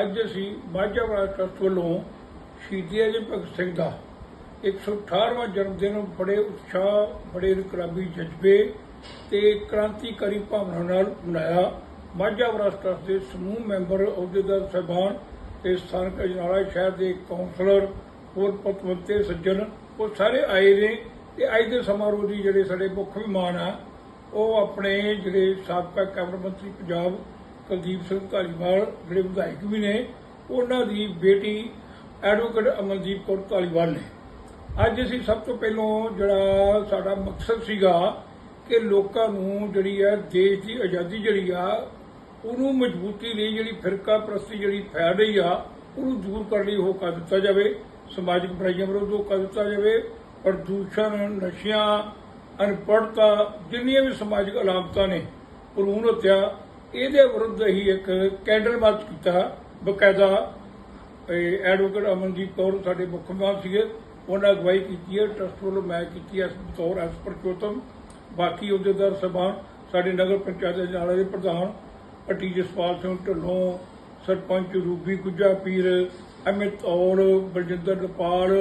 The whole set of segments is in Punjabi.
ਅੱਜ ਅਸੀਂ ਮਾਝਾ ਮਾਝਾਵਾਲਾ ਟਰਸਟ ਵੱਲੋਂ ਸ਼ਹੀਦੀ ਅਜੇ ਭਗਤ ਸਿੰਘ ਦਾ 118ਵਾਂ ਜਨਮ ਦਿਨ ਬੜੇ ਉਤਸ਼ਾਹ, ਬੜੇ ਇਨਕਲਾਬੀ ਜਜ਼ਬੇ ਤੇ ਕ੍ਰਾਂਤੀਕਾਰੀ ਭਾਵਨਾ ਨਾਲ ਮਨਾਇਆ। ਮਾਝਾ ਮਾਝਾਵਾਲਾ ਟਰਸਟ ਦੇ ਸਮੂਹ ਮੈਂਬਰ ਅਹੁਦੇਦਾਰ ਸਹਿਬਾਨ ਤੇ ਸਥਾਨਕ ਅਜਨਾਲਾ ਸ਼ਹਿਰ ਦੇ ਕਾਉਂਸਲਰ ਹੋਰ ਪਤਵੰਤੇ ਸੱਜਣ, ਉਹ ਸਾਰੇ ਆਏ ਨੇ ਤੇ ਅੱਜ ਦੇ ਸਮਾਰੋਹ ਦੀ ਜਿਹੜੇ ਸਾਡੇ ਮੁੱਖ ਮਹਿਮਾਨ ਆ, ਉਹ ਆਪਣੇ ਜਿਹੜੇ ਸਾਬਕਾ ਕੈਬਨਿਟ ਮੰਤਰੀ ਪੰਜਾਬ ਕੁਲਦੀਪ ਸਿੰਘ ਧਾਲੀਵਾਲ, ਜਿਹੜੇ ਵਿਧਾਇਕ ਵੀ ਨੇ, ਉਹਨਾਂ ਦੀ ਬੇਟੀ ਐਡਵੋਕੇਟ ਅਮਨਦੀਪ ਕੌਰ ਧਾਲੀਵਾਲ ਨੇ। ਅੱਜ ਅਸੀਂ ਸਭ ਤੋਂ ਪਹਿਲਾਂ ਜਿਹੜਾ ਸਾਡਾ ਮਕਸਦ ਸੀਗਾ ਕਿ ਲੋਕਾਂ ਨੂੰ ਜਿਹੜੀ ਹੈ, ਦੇਸ਼ ਦੀ ਆਜ਼ਾਦੀ ਜਿਹੜੀ ਆ, ਉਹਨੂੰ ਮਜ਼ਬੂਤੀ ਲਈ ਜਿਹੜੀ ਫਿਰਕਾ ਪ੍ਰਸਤੀ ਜਿਹੜੀ ਫੈਲ ਰਹੀ ਆ, ਉਹਨੂੰ ਦੂਰ ਕਰਨ ਲਈ ਉਹ ਕਰ ਦਿੱਤਾ ਜਾਵੇ, ਸਮਾਜਿਕ ਬੁਰਾਈਆਂ ਵਿਰੁੱਧ ਉਹ ਕਰ ਦਿੱਤਾ ਜਾਵੇ, ਪ੍ਰਦੂਸ਼ਣ, ਨਸ਼ਿਆਂ, ਅਨਪੜ੍ਹਤਾ, ਜਿੰਨੀਆਂ ਵੀ ਸਮਾਜਿਕ ਅਲਾਮਤਾਂ ਨੇ ਭਰੂਣ ਹੱਤਿਆ ਇਹਦੇ ਵਿਰੁੱਧ ਹੀ ਇੱਕ ਕੈਂਡਲ ਮਾਰਚ ਕੀਤਾ। ਬਕਾਇਦਾ ਐਡਵੋਕੇਟ ਅਮਨਜੀਤ ਕੌਰ ਸਾਡੇ ਮੁੱਖ ਮਹਿਮਾਨ ਸੀਗੇ। ਉਹਨਾਂ ਅਗਵਾਈ ਕੀਤੀ ਹੈ, ਟਰਸਟ ਵੱਲੋਂ ਮੈਂ ਕੀਤੀ ਹੈ ਬਤੌਰ ਐਸ ਪ੍ਰਚੋਤਮ ਬਾਕੀ ਅਹੁਦੇਦਾਰ ਸਭਾ ਸਾਡੇ ਨਗਰ ਪੰਚਾਇਤ ਦੇ ਨਾਲ ਦੇ ਪ੍ਰਧਾਨ ਪੱਟੀ ਜਸਪਾਲ ਸਿੰਘ ਢੱਲੋਂ, ਸਰਪੰਚ ਰੂਬੀ ਗੁੱਜਾ ਪੀਰ, ਅਮਿਤ ਔਰ ਬਲਜਿੰਦਰ ਨਪਾਲ,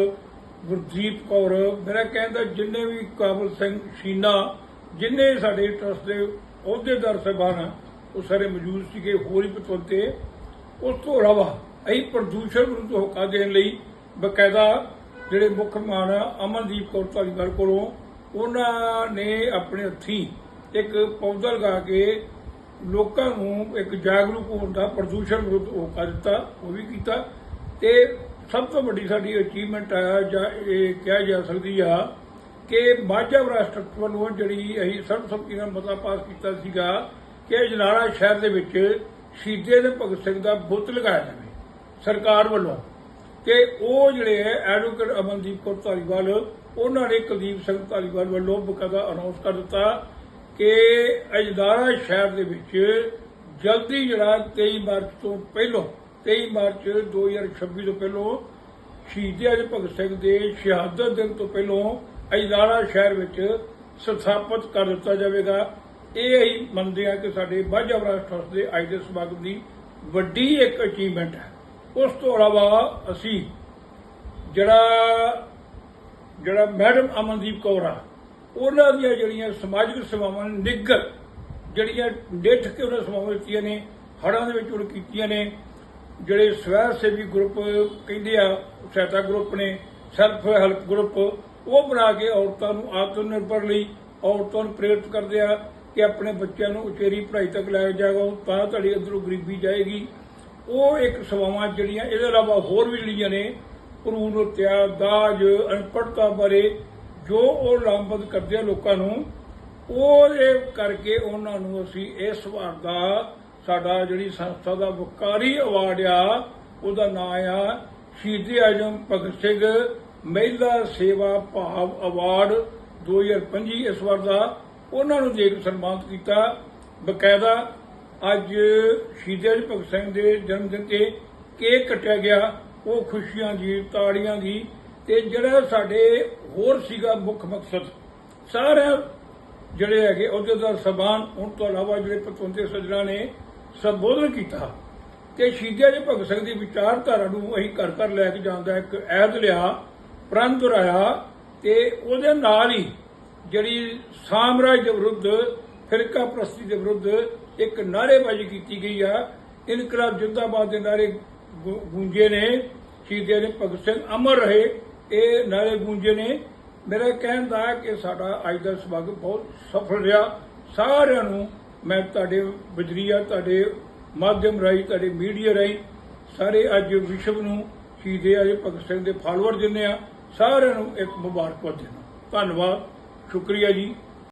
ਗੁਰਦੀਪ ਕੌਰ। ਮੇਰਾ ਕਹਿੰਦਾ ਜਿੰਨੇ ਵੀ ਕਾਬਲ ਸਿੰਘ, ਸ਼ੀਨਾ, ਜਿੰਨੇ ਸਾਡੇ ਟਰਸਟ ਦੇ ਅਹੁਦੇਦਾਰ ਸਹਿਬਾਨ ਆ ਉਹ ਸਾਰੇ ਮੌਜੂਦ ਸੀਗੇ, ਹੋਰ ਹੀ ਪਤਵੰਤੇ ਉਸ ਤੋਂ ਇਲਾਵਾ ਅਸੀਂ ਪ੍ਰਦੂਸ਼ਣ ਵਿਰੁੱਧ ਹੋਕਾ ਦੇਣ ਲਈ ਬਕਾਇਦਾ ਜਿਹੜੇ ਮੁੱਖ ਮਹਿਮਾਨ ਅਮਨਦੀਪ ਕੌਰ ਧਾਲੀਵਾਲ ਕੋਲੋਂ, ਉਹਨਾਂ ਨੇ ਆਪਣੇ ਹੱਥੀਂ ਇੱਕ ਪੌਦਾ ਲਗਾ ਕੇ ਲੋਕਾਂ ਨੂੰ ਇੱਕ ਜਾਗਰੂਕ ਹੋਣ ਦਾ ਪ੍ਰਦੂਸ਼ਣ ਵਿਰੁੱਧ ਹੋਕਾ ਦਿੱਤਾ, ਉਹ ਵੀ ਕੀਤਾ। ਤੇ ਸਭ ਤੋਂ ਵੱਡੀ ਸਾਡੀ ਅਚੀਵਮੈਂਟ ਆ, ਜਾਂ ਇਹ ਕਿਹਾ ਜਾ ਸਕਦੀ ਆ ਕਿ ਮਾਝਾ ਰਾਸ਼ਟਰ ਵੱਲੋਂ ਜਿਹੜੀ ਅਸੀਂ ਸਰਬਸੰਮਤੀ ਨਾਲ ਮਤਾ ਪਾਸ ਕੀਤਾ ਸੀਗਾ ਕਿ ਜਨਾਲਾ ਸ਼ਹਿਰ ਦੇ ਵਿੱਚ ਸ਼ਹੀਦੇ ਦੇ ਭਗਤ ਸਿੰਘ ਦਾ ਬੁੱਤ ਲਗਾਇਆ ਜਾਵੇ, ਸਰਕਾਰ ਵੱਲੋਂ। ਤੇ ਉਹ ਜਿਹੜੇ ਐਡਵੋਕੇਟ ਅਮਨਦੀਪ ਕੌਰ ਧਾਲੀਵਾਲ, ਉਹਨਾਂ ਨੇ ਕੁਲਦੀਪ ਸਿੰਘ ਧਾਲੀਵਾਲ ਵੱਲੋਂ ਬਕਾਇਦਾ ਅਨਾਉਂਸ ਕਰ ਦਿੱਤਾ ਕਿ ਅਜਦਾਰਾ ਸ਼ਹਿਰ ਦੇ ਵਿੱਚ ਜਲਦੀ ਜਿਹੜਾ 23 ਮਾਰਚ ਤੋਂ ਪਹਿਲਾਂ 23 ਮਾਰਚ 2026 ਤੋਂ ਪਹਿਲਾਂ ਸ਼ਹੀਦੀ ਅਜੇ ਭਗਤ ਸਿੰਘ ਦੇ ਸ਼ਹਾਦਤ ਦਿਨ ਤੋਂ ਪਹਿਲਾਂ ਅਜਦਾਰਾ ਸ਼ਹਿਰ ਵਿੱਚ ਸਥਾਪਿਤ ਕਰ ਦਿੱਤਾ ਜਾਵੇਗਾ। ਇਹ ਅਸੀਂ ਮੰਨਦੇ ਹਾਂ ਕਿ ਸਾਡੇ ਬਾਜਾ ਰਾਸ਼ਟਰ ਟਰਸਟ ਦੇ ਅੱਜ ਦੇ ਸਮਾਗਮ ਦੀ ਵੱਡੀ ਇੱਕ ਅਚੀਵਮੈਂਟ ਹੈ। ਉਸ ਤੋਂ ਇਲਾਵਾ ਅਸੀਂ ਜਿਹੜਾ ਜਿਹੜਾ ਮੈਡਮ ਅਮਨਦੀਪ ਕੌਰ ਆ, ਉਹਨਾਂ ਦੀਆਂ ਜਿਹੜੀਆਂ ਸਮਾਜਿਕ ਸੇਵਾਵਾਂ ਨੇ ਨਿੱਘਰ ਜਿਹੜੀਆਂ ਡਿੱਠ ਕੇ ਉਹਨਾਂ ਸੇਵਾਵਾਂ ਦਿੱਤੀਆਂ ਨੇ, ਹੜ੍ਹਾਂ ਦੇ ਵਿੱਚ ਉਹ ਕੀਤੀਆਂ ਨੇ, ਜਿਹੜੇ ਸਵੈ ਸੇਵੀ ਗਰੁੱਪ ਕਹਿੰਦੇ ਆ, ਸਹਾਇਤਾ ਗਰੁੱਪ ਨੇ ਸੈਲਫ ਹੈਲਪ ਗਰੁੱਪ ਉਹ ਬਣਾ ਕੇ ਔਰਤਾਂ ਨੂੰ ਆਤਮ ਨਿਰਭਰ ਲਈ, ਔਰਤਾਂ ਨੂੰ ਪ੍ਰੇਰਿਤ ਕਰਦੇ ਆ ਕਿ ਆਪਣੇ ਬੱਚਿਆਂ ਨੂੰ ਉਚੇਰੀ ਪੜ੍ਹਾਈ ਤੱਕ ਲੈ ਜਾਗਾ ਤਾਂ ਤੁਹਾਡੀ ਅੰਦਰੋਂ ਗਰੀਬੀ ਜਾਏਗੀ। ਉਹ ਇੱਕ ਸੇਵਾਵਾਂ ਜਿਹੜੀਆਂ, ਇਹਦੇ ਇਲਾਵਾ ਹੋਰ ਵੀ ਜਿਹੜੀਆਂ ਨੇ ਭਰੂਣ ਹੱਤਿਆ ਦਾਜ ਅਨਪੜਤਾ ਬਾਰੇ ਜੋ ਉਹ ਲਾਮਬੰਦ ਕਰਦੇ ਆ ਲੋਕਾਂ ਨੂੰ, ਉਹਦੇ ਕਰਕੇ ਉਹਨਾਂ ਨੂੰ ਅਸੀਂ ਇਸ ਵਾਰ ਦਾ ਸਾਡਾ ਜਿਹੜੀ ਸੰਸਥਾ ਦਾ ਵਕਾਰੀ ਅਵਾਰਡ ਆ, ਉਹਦਾ ਨਾਮ ਆ ਸ਼ਹੀਦੀ ਆਜਮ ਭਗਤ ਸਿੰਘ ਮਹਿਲਾ ਸੇਵਾ ਭਾਵ ਅਵਾਰਡ 2025 ਇਸ ਵਾਰ ਦਾ। ਉਹਨਾਂ ਨੂੰ ਦੇ ਕੇ ਸਨਮਾਨਿਤ ਕੀਤਾ, ਬਕਾਇਦਾ ਅੱਜ ਸ਼ਹੀਦੀ ਆਜਮ ਭਗਤ ਸਿੰਘ ਦੇ ਜਨਮ ਦਿਨ ਤੇ ਕੇਕ ਕੱਟਿਆ ਗਿਆ। ਉਹ ਖੁਸ਼ੀਆਂ ਦੀ, ਤਾੜੀਆਂ ਦੀ ਤੇ ਜਿਹੜਾ ਸਾਡੇ ਹੋਰ ਸੀਗਾ ਮੁੱਖ ਮਕਸਦ, ਸਾਰਿਆਂ ਜਿਹੜੇ ਹੈਗੇ ਅਹੁਦੇਦਾਰ ਸਭਾਨ ਹੁਣ ਤੋਂ ਇਲਾਵਾ ਜਿਹੜੇ ਪਤਵੰਤੇ ਸੱਜਣਾ ਨੇ ਸੰਬੋਧਨ ਕੀਤਾ। ਤੇ ਸ਼ਹੀਦਾਂ ਦੇ ਭਗਤ ਸਿੰਘ ਦੀ ਵਿਚਾਰਧਾਰਾ ਨੂੰ ਅਸੀਂ ਘਰ ਘਰ ਲੈ ਕੇ ਜਾਣ ਦਾ ਇੱਕ ਐਦ ਲਿਆ ਪ੍ਰਣ ਦੁਹਰਾਇਆ ਤੇ ਉਹਦੇ ਨਾਲ ਹੀ ਜਿਹੜੀ ਸਾਮਰਾਜ ਦੇ ਵਿਰੁੱਧ, ਫਿਰਕਾ ਪ੍ਰਸਤੀ ਦੇ ਵਿਰੁੱਧ ਇੱਕ ਨਾਅਰੇਬਾਜ਼ੀ ਕੀਤੀ ਗਈ ਆ। ਇਨਕਲਾਬ ਜਿੰਦਾਬਾਦ ਦੇ ਨਾਰੇ ਗੂੰਜੇ ਨੇ, ਸ਼ਹੀਦਾਂ ਨੇ ਭਗਤ ਸਿੰਘ ਅਮਰ ਰਹੇ, ਇਹ ਨਾਰੇ ਗੂੰਜੇ ਨੇ। ਮੇਰਾ ਕਹਿਣ ਦਾ ਕਿ ਸਾਡਾ ਅੱਜ ਦਾ ਸਮਾਗਮ ਬਹੁਤ ਸਫਲ ਰਿਹਾ। ਸਾਰਿਆਂ ਨੂੰ ਮੈਂ ਤੁਹਾਡੇ ਬਜਰੀਆ, ਤੁਹਾਡੇ ਮਾਧਿਅਮ ਰਾਹੀਂ, ਤੁਹਾਡੇ ਮੀਡੀਆ ਰਾਹੀਂ, ਸਾਰੇ ਅੱਜ ਵਿਸ਼ਵ ਨੂੰ ਸ਼ਹੀਦੇ ਅਜੇ ਭਗਤ ਸਿੰਘ ਦੇ ਫਾਲੋਅਰ ਦਿੰਦੇ ਆ ਸਾਰਿਆਂ ਨੂੰ ਇੱਕ ਮੁਬਾਰਕਬਾਦ ਦਿੰਦਾ। ਧੰਨਵਾਦ। ਸ਼ੁਕਰੀਆ ਜੀ।